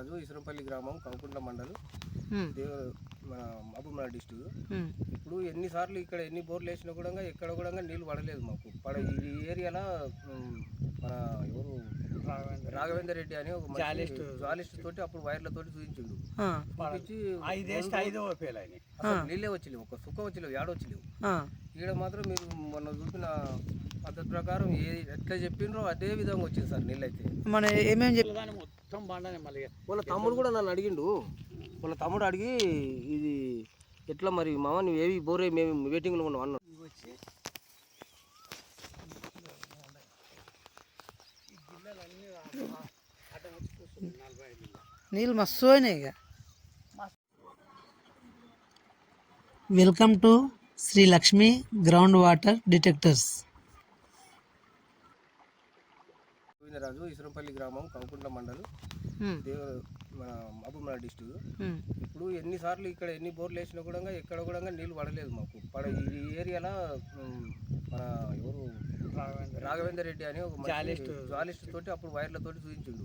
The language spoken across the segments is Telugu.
గోవిందరాజు ఇసురంపల్లి గ్రామం కంకుంట్ల మండలం. దేవ మన మహబూబ్నగర్ డిస్టిక్ ఇప్పుడు ఎన్నిసార్లు ఇక్కడ ఎన్ని బోర్లు వేసినా కూడా ఎక్కడ కూడా నీళ్ళు పడలేదు మాకు. పడ ఈ ఏరియాలో మన ఎవరు? రాఘవేందర్ రెడ్డి. అని ఒక జాలిస్ట్. జాలిస్ట్ తోటి అప్పుడు వైర్ల తోటి చూపించిండు నీళ్ళే వచ్చలేవు ఒక సుఖం వచ్చలేవు ఏడ వచ్చలేవు ఆ, ఈడ మాత్రం మీరు మొన్న చూపిన పద్ధతి ప్రకారం ఏ ఎట్లా చెప్పిండ్రో అదే విధంగా వచ్చింది సార్ నీళ్ళు అయితే మన ఏమేమి చెప్పి దాని మొత్తం బండనే మళ్ళీ వాళ్ళ తమ్ముడు కూడా నన్ను అడిగిండు. వాళ్ళ తమ్ముడు అడిగి ఇది ఎట్లా మరి మామ నువ్వు ఏవి బోరే మేము వెయిటింగ్లో ఉన్నాం అన్నాడు. వచ్చి. నీళ్ళు మస్తు అయినాయి ఇక. Welcome to Shri Lakshmi ground water detectors Govindaraju Isurampalli గ్రామం కంకుంట్ల మండలం. దేవ మన మహబూబ్నగర్ డిస్టిక్ ఇప్పుడు ఎన్నిసార్లు ఇక్కడ ఎన్ని బోర్లు వేసినా కూడా ఎక్కడ కూడా నీళ్ళు పడలేదు మాకు. పడ ఈ ఏరియాలో మన ఎవరు? రాఘవేంద్ర. రాఘవేందర్ రెడ్డి అని ఒక జాలిస్ట్. జాలిస్ట్ తోటి అప్పుడు వైర్ల తోటి చూపించిండు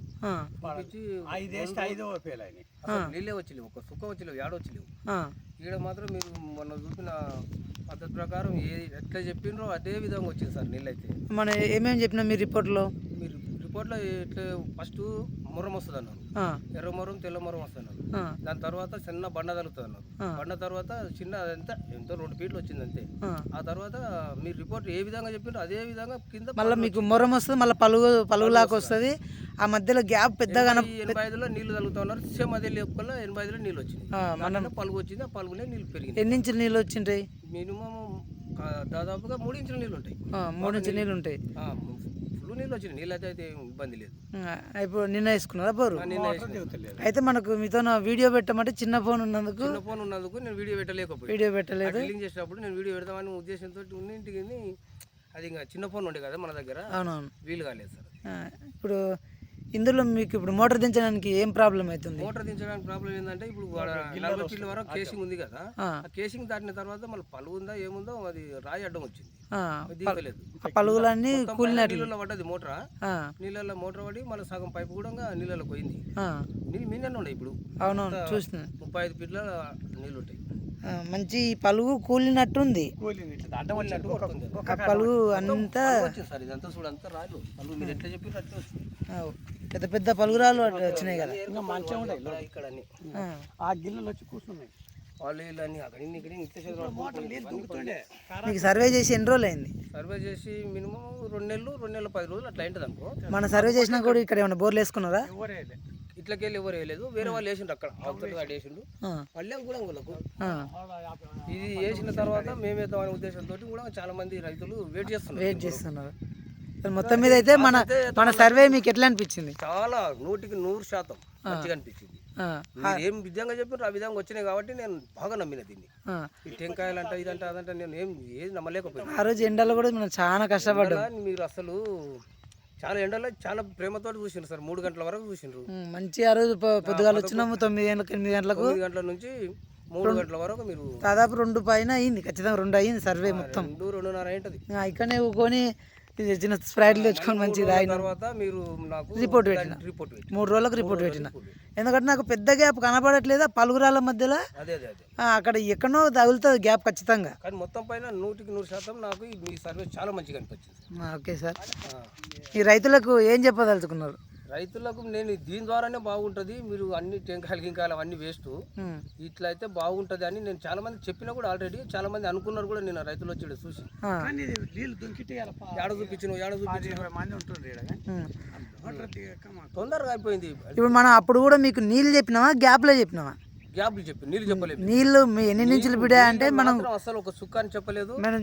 నీళ్ళే వచ్చలేవు. ఒక సుఖం వచ్చలేవు ఏడ వచ్చలేవు. ఈడ మాత్రం మీరు మొన్న చూపిన పద్ధతి ప్రకారం ఏ ఎట్లా చెప్పిండ్రో అదే విధంగా వచ్చింది సార్ నీళ్ళు అయితే మన ఏమేమి చెప్పినా మీ రిపోర్ట్లో? మీరు రిపోర్ట్లో ఎట్లా ఫస్ట్ ముర్రం వస్తుంది అన్నారు ఎర్ర ముర్రం తెల్ల ముర్రం వస్తుంది అన్నారు దాని తర్వాత చిన్న బండ తగులుతుంది అన్నారు. బండ తర్వాత చిన్న అదంతా ఎంతో రెండు ఫీట్లు వచ్చింది అంతే ఆ తర్వాత మీరు రిపోర్ట్ ఏ విధంగా చెప్పిండ్రో అదే విధంగా కింద మళ్ళీ మీకు మొరం వస్తుంది మళ్ళీ పలుగు పలుగులాగా వస్తుంది. ఆ మధ్యలో గ్యాప్ పెద్దగా ఎనభై ఐదులో నీళ్ళు తగులుతా ఉన్నారు సేమ్ అదే లేపుకల్లా ఎనభై ఐదులో నీళ్ళు వచ్చింది మనం పలుగు వచ్చింది ఆ పలుగునే నీళ్ళు పెరిగింది ఎన్ని ఇంచులు నీళ్ళు వచ్చింటాయి మినిమం దాదాపుగా మూడు ఇంచుల నీళ్ళు ఉంటాయి. మూడు ఇంచుల నీళ్ళు ఉంటాయి. ఫుల్ నీళ్ళు వచ్చినాయి నీళ్ళు అయితే ఇబ్బంది లేదు. ఇప్పుడు నిన్న వేసుకున్నారా బోరు? అయితే మనకు మీతో వీడియో పెట్టమంటే చిన్న ఫోన్ ఉన్నందుకు చిన్న ఫోన్ ఉన్నందుకు నేను వీడియో పెట్టలేకపోయి వీడియో పెట్టలేదు. డ్రిల్లింగ్ చేసినప్పుడు నేను వీడియో పెడదామని ఉద్దేశంతో ఉన్నింటికి అది ఇంకా చిన్న ఫోన్ ఉండే కదా మన దగ్గర. అవునవును. వీలు కాలేదు సార్ ఆ, ఇప్పుడు ఇందులో మీకు ఇప్పుడు మోటార్ దించడానికి ఏం ప్రాబ్లం అవుతుంది? మోటార్ దించడానికి ప్రాబ్లం ఏంటంటే ఇప్పుడు వాడ నలభై ఫీట్ల వరకు కేసింగ్ ఉంది కదా. ఆ. కేసింగ్ దాటిన తర్వాత మళ్ళీ పలుగు ఉందా ఏముందో అది రాయి అడ్డం వచ్చింది. పైన నీళ్ళలో పడ్డది మోటార్. ఆ, నీళ్ళల్లో మోటార్ పడి మళ్ళీ సగం పైపు కూడా నీళ్ళలో పోయింది. ఆ, నీళ్ళు మీనే ఉన్నాయి ఇప్పుడు. అవునవును చూసిన ముప్పై ఐదు ఫీట్ల నీళ్ళు ఉంటాయి ఆ, మంచి పలుగు కూలినట్టుంది. పలుగు అంతా సార్ ఇదంతా చూడు అంతా రాళ్ళు. పలుగు మీరు ఎట్లా చెప్పి పెద్ద పెద్ద పలుగురాలు వచ్చినాయి కదా. ఇంకా మంచిగా ఉంటాయి ఇక్కడ ఆ, గిన్నెలు వచ్చి కూర్చున్నాయి. మీకు సర్వే చేసి ఎన్ని రోజులు అయింది? సర్వే చేసి మినిమం రెండు నెలలు రెండు నెలలు పది రోజులు అట్లా ఉంటుంది అనుకో. మన సర్వే చేసినా కూడా ఇక్కడ ఏమైనా బోర్లు వేసుకున్నారా? ఇట్లకెళ్ళి ఎవరు వేయలేదు. వేరే వాళ్ళు వేసిండ్రు అక్కడ. అవతల వేసిండు. మళ్ళీ కూడా ఆ, ఇది వేసిన తర్వాత మేమేద్దామనే ఉద్దేశంతో కూడా చాలా మంది రైతులు వెయిట్ చేస్తున్నారు. వెయిట్ చేస్తున్నారు. మొత్తం మీద అయితే మన మన సర్వే మీకు ఎట్లా అనిపించింది? చాలా నూటికి నూరు శాతం మంచిగా అనిపించింది. ఏం విధంగా చెప్పారు ఆ విధంగా వచ్చినాయి కాబట్టి నేను బాగా నమ్మిన దీన్ని. ఈ టెంకాయలు అంట ఇదంట అదంట నేను ఏం ఏది నమ్మలేకపోయినా. ఆ రోజు ఎండలో కూడా మనం చాలా కష్టపడ్డాం. మీరు అసలు చాలా ఎండలో చాలా ప్రేమతో చూసిండ్రు సార్ మూడు గంటల వరకు చూసిండ్రు. మంచి ఆ రోజు పొద్దుగాల వచ్చినాము తొమ్మిది గంటలకు ఎనిమిది గంటలకు. గంటల నుంచి మూడు గంటల వరకు మీరు దాదాపు రెండు పైన అయింది ఖచ్చితంగా రెండు అయింది సర్వే మొత్తం. రెండు రెండున్నర ఏంటది ఆ, ఇక్కడనే ఊకొని ఇది చిన్న స్ప్రైట్లు తెచ్చుకొని మంచిగా తాగిన. తర్వాత మీరు నాకు రిపోర్ట్ పెట్టిన. రిపోర్ట్ మూడు రోజులకు రిపోర్ట్ పెట్టిన. ఎందుకంటే నాకు పెద్ద గ్యాప్ కనపడట్లేదు పలుగురాల మధ్యలో? అదే అదే అదే. ఆ, అక్కడ ఎక్కడో తగులుతుంది గ్యాప్ ఖచ్చితంగా. కానీ మొత్తం పైన నూటికి నూరు శాతం నాకు ఈ- మీ సర్వీస్ చాలా మంచిగా అనిపించింది ఓకే సార్. ఈ రైతులకు ఏం చెప్పదలుచుకున్నారు? రైతులకు నేను దీని ద్వారానే బాగుంటుంది మీరు అన్ని టెంకాయలు గింకాయలు అవన్నీ వేస్ట్. ఇట్లా అయితే బాగుంటుంది అని నేను చాలా మంది చెప్పినా కూడా ఆల్రెడీ చాలా మంది అనుకున్నారు కూడా నేను రైతులు వచ్చి చూసి. ఏడ చూపించిన ఏడ చూపించిన తొందరగా అయిపోయింది. ఇప్పుడు మనం అప్పుడు కూడా మీకు నీళ్ళు చెప్పినామా గ్యాప్లో చెప్పినామా గ్యాప్లు చెప్పి నీళ్ళు చెప్పలేదు. నీళ్ళు ఎన్ని నుంచి బిడా అంటే మనం అసలు ఒక సుక్క అని చెప్పలేదు మనం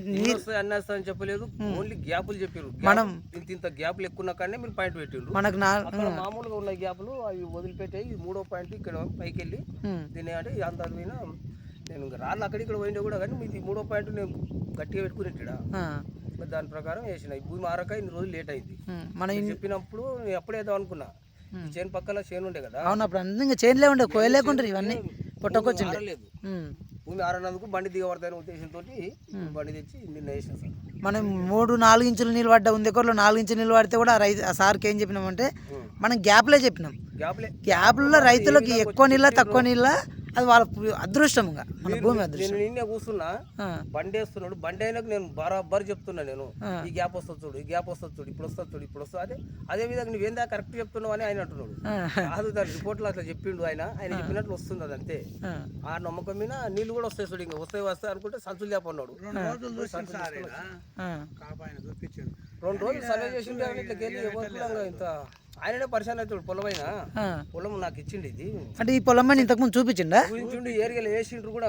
అన్ని అని చెప్పలేదు ఓన్లీ గ్యాపులు చెప్పారు మనం ఇంత ఇంత గ్యాపులు ఎక్కువ కానీ మీరు పాయింట్ పెట్టిండ్రు. మనకు అక్కడ మామూలుగా ఉన్న గ్యాపులు అవి వదిలిపెట్టాయి ఈ మూడో పాయింట్ ఇక్కడ పైకి వెళ్ళి దీని అంటే అంత నేను రాళ్ళు అక్కడికి ఇక్కడ పోయినా కూడా కానీ మీది మూడో పాయింట్ నేను గట్టిగా పెట్టుకుని ఇక్కడ ఆ, దాని ప్రకారం వేసిన భూమి ఆరక ఇన్ని రోజులు లేట్ అయింది. మన చెప్పినప్పుడు నేను ఎప్పుడేద్దాం అనుకున్నా. చేను పక్కన చేను ఉండే కదా. అవును అప్పుడు ఇంకా చేనులే ఉండే కోయలేకుంటారు ఇవన్నీ. ఉమ్. భూమి ఆరనందుకు బండి దిగబడతాయనే ఉద్దేశంతో బండి తెచ్చి నిన్న వేసిన సార్. మనం మూడు నాలుగు ఇంచులు నీళ్ళు పడ్డా ఉంది ఎకర్లో నాలుగు ఇంచులు నీళ్ళు పడితే కూడా రైతు సార్కి ఏం చెప్పినామంటే మనం గ్యాప్లే చెప్పినాం. గ్యాప్లే. గ్యాప్లలో రైతులకు ఎక్కువ నీళ్ళ తక్కువ నీళ్ళ అది వాళ్ళ అదృష్టంగా మన భూమి నేను అదృష్టం నిన్నే కూర్చున్నా ఆ, బండి వేస్తున్నాడు బండి అయినాక నేను బరాబర్ చెప్తున్నా నేను. ఈ గ్యాప్ వస్తుంది చూడు ఈ గ్యాప్ వస్తుంది చూడు ఇప్పుడు వస్తుంది చూడు ఇప్పుడు వస్తుంది. అదే అదే విధంగా నువ్వేందా కరెక్ట్ చెప్తున్నావు అని ఆయన అంటున్నాడు. ఆ, కాదు దాని రిపోర్ట్లో అట్లా చెప్పిండు ఆయన. ఆయన చెప్పినట్లు వస్తుంది అది అంతే. ఆ, నమ్మకం మీద నీళ్ళు కూడా వస్తాయి చూడు ఇంకా వస్తాయి వస్తాయి అనుకుంటే సంచులు చెప్పన్నాడు రెండు రోజులు సర్వే చేసిండే వెళ్ళి ఇంత ఆయననే పరిశాన్ అవుతాడు పొలమైనా. ఆ. పొలం నాకు ఇచ్చిండు ఇది. అంటే ఈ పొలం పని ఇంతకుముందు చూపించిండా? చూపించిండు ఏరియాలో వేసిండ్రు కూడా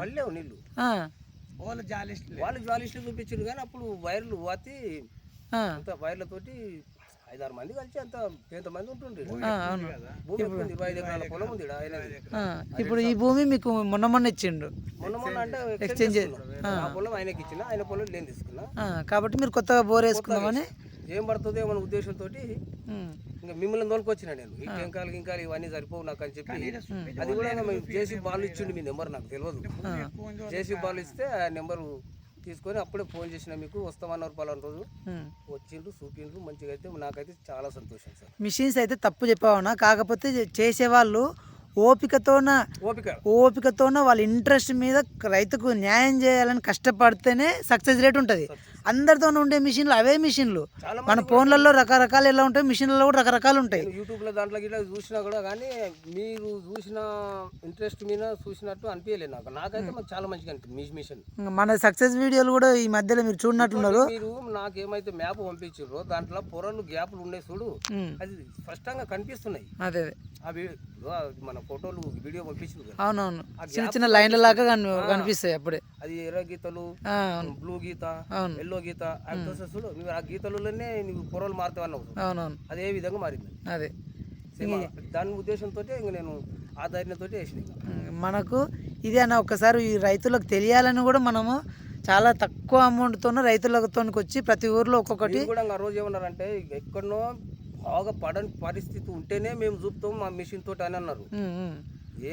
మళ్ళీ నీళ్ళు. ఆ, వాళ్ళు జాలిస్టులే. వాళ్ళు జ్వాలిస్టులు చూపించారు కానీ అప్పుడు వైర్లు వాతి ఆ, అంత వైర్లతోటి ఐదారు మంది కలిసి అంత ఎంతమంది ఉంటుండ్రు. ఈడ. ఆ, అవును. భూమి ఎక్కువ ఉంది, ఇరవై ఐదు ఎకరాల పొలం ఉంది ఇప్పుడు ఈ భూమి మీకు మొన్న మొన్న ఇచ్చిండు. మొన్న మొన్న అంటే ఎక్స్చేంజ్ పొలం ఆయనకి ఇచ్చిన ఆయన పొలం నేను తీసుకున్నా. ఆ, కాబట్టి మీరు కొత్తగా బోర్ వేసుకుందామని ఏం పడుతుందో మన ఉద్దేశంతో ఇంకా మిమ్మల్ని తోలుకొచ్చిన నేను. ఈ టెంకాలు గింకాలు ఇవన్నీ సరిపోవు నాకు అని చెప్పి. అది కూడా జేసీ బాల్ ఇచ్చిండు మీ నెంబర్ నాకు తెలియదు. జేసీ బాల్ ఇస్తే ఆ నెంబర్ తీసుకొని అప్పుడే ఫోన్ చేసిన మీకు వస్తామన్నారు పలానా రోజు. వచ్చిండ్రు చూపిండ్రు మంచిగా అయితే నాకైతే చాలా సంతోషం సార్. మిషన్స్ అయితే తప్పు చెప్పావునా కాకపోతే చేసేవాళ్ళు ఓపికతోన ఓపిక. ఓపికతోన వాళ్ళ ఇంట్రెస్ట్ మీద రైతుకు న్యాయం చేయాలని కష్టపడితేనే సక్సెస్ రేట్ ఉంటుంది. అందరితో ఉండే మిషన్లు అవే మిషన్లు. మన ఫోన్లలో రకరకాలు ఎలా ఉంటాయి మిషన్లలో కూడా రకరకాలు ఉంటాయి. యూట్యూబ్లో దాంట్లో గిట్లా చూసినా కూడా కానీ మీరు చూసిన ఇంట్రెస్ట్ మీద చూసినట్టు అనిపించలేదు నాకు. నాకైతే మాకు చాలా మంచిగా అనిపించింది మీ మిషన్. మన సక్సెస్ వీడియోలు కూడా ఈ మధ్యలో మీరు చూడనట్లున్నారు మీరు నాకేమైతే మ్యాప్ పంపించారో దాంట్లో పొరలు గ్యాప్లు ఉన్నాయి చూడు. అది స్పష్టంగా కనిపిస్తున్నాయి. అదే అవి ఆ మన ఫోటోలు వీడియో పంపించింది అవునవును. చిన్న చిన్న లైన్ల లాగా కని- కనిపిస్తాయి అప్పుడే. అది ఎర్ర గీతలు బ్లూ గీత. ఎల్లో గీత చూడు నువ్వు ఆ గీతలలోనే నువ్వు పొరలు మారుతావు అన్నావు అవునవును. అదే విధంగా మారింది. అదే. దాని ఉద్దేశంతో ఇంక నేను ఆ ధైర్యంతో వేసిన మనకు ఇది అన్న ఒక్కసారి ఈ రైతులకు తెలియాలని కూడా మనము చాలా తక్కువ అమౌంట్తోనూ రైతులతో వచ్చి ప్రతి ఊర్లో ఒక్కొక్కటి కూడా ఆ రోజు ఏమన్నారంటే ఎక్కడనో బాగా పడని పరిస్థితి ఉంటేనే మేము చూపుతాం మా మిషన్ తోటి అని అన్నారు.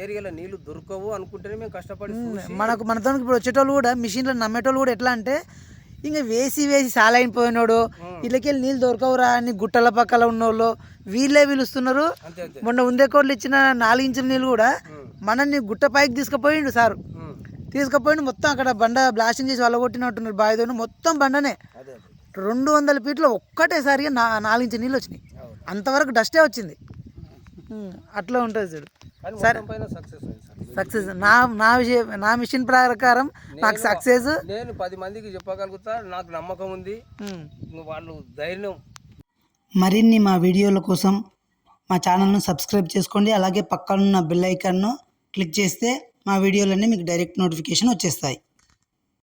ఏరియాలో నీళ్ళు దొరకవు అనుకుంటేనే మేము కష్టపడి మనకు మనతో ఇప్పుడు వచ్చేటోళ్ళు కూడా మిషన్లో నమ్మేటోళ్ళు కూడా ఎట్లా అంటే ఇంకా వేసి వేసి సాలైపోయినోడు ఇళ్ళకెళ్ళి నీళ్ళు దొరకవురా అని గుట్టల పక్కల ఉన్నోళ్ళు వీళ్ళే పిలుస్తున్నారు మొన్న ఉందే కోళ్ళు ఇచ్చిన నాలుగు ఇంచుల నీళ్ళు కూడా. మనల్ని గుట్ట పైకి తీసుకుపోయిండు సారు. తీసుకుపోయిండు మొత్తం అక్కడ బండ బ్లాస్టింగ్ చేసి వల్లగొట్టినట్టున్నారు బావితో మొత్తం బండనే రెండు వందల ఫీట్లో ఒక్కటేసారిగా నా నాలుగించు నీళ్ళు వచ్చినాయి. అంతవరకు డస్టే వచ్చింది. అట్లా ఉంటుంది చూడు. కానీ మొత్తం పైన సక్సెస్ అయింది సార్. సక్సెస్ నా నా విషయం నా మిషన్ ప్రకారం నాకు సక్సెస్ నేను పది మందికి చెప్పగలుగుతా నాకు నమ్మకం ఉంది. వాళ్ళు ధైర్యం. మరిన్ని మా వీడియోల కోసం మా ఛానల్ను సబ్స్క్రైబ్ చేసుకోండి. అలాగే పక్కనున్న బెల్ ఐకాన్ను క్లిక్ చేస్తే మా వీడియోలన్నీ మీకు డైరెక్ట్ నోటిఫికేషన్ వచ్చేస్తాయి.